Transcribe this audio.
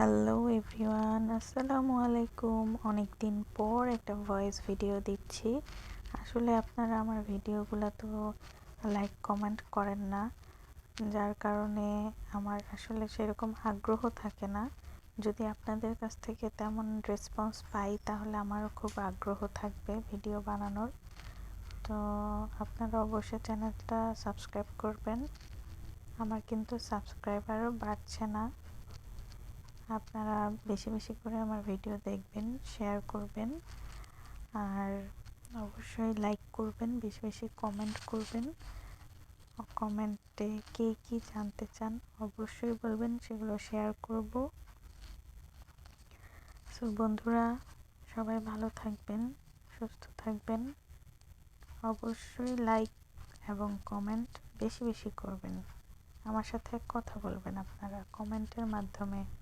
Hello everyone আসসালামু আলাইকুম অনেক দিন পর একটা ভয়েস ভিডিও দিচ্ছি। আসলে আপনারা আমার ভিডিওগুলো তো লাইক কমেন্ট করেন না। যার কারণে আমার আসলে সেরকম আগ্রহ থাকে না। যদি আপনাদের কাছ থেকে তেমন রেসপন্স পাই, তাহলে আমারও খুব আগ্রহ থাকবে ভিডিও বানানোর। তো আপনারা অবশ্যই চ্যানেলটা সাবস্ক্রাইব করবেন। আমার কিন্তু সাবস্ক্রাইবারও বাড়ছে না। আপনারা বেশি বেশি করে আমার ভিডিও দেখবেন শেয়ার করবেন। আর অবশ্যই লাইক করবেন, বেশি বেশি কমেন্ট করবেন। কমেন্টে কে কি জানতে চান অবশ্যই বলবেন, সেগুলো শেয়ার করব। সো বন্ধুরা, সবাই ভালো থাকবেন, সুস্থ থাকবেন। অবশ্যই লাইক এবং কমেন্ট বেশি বেশি করবেন। আমার সাথে কথা বলবেন আপনারা কমেন্টের মাধ্যমে।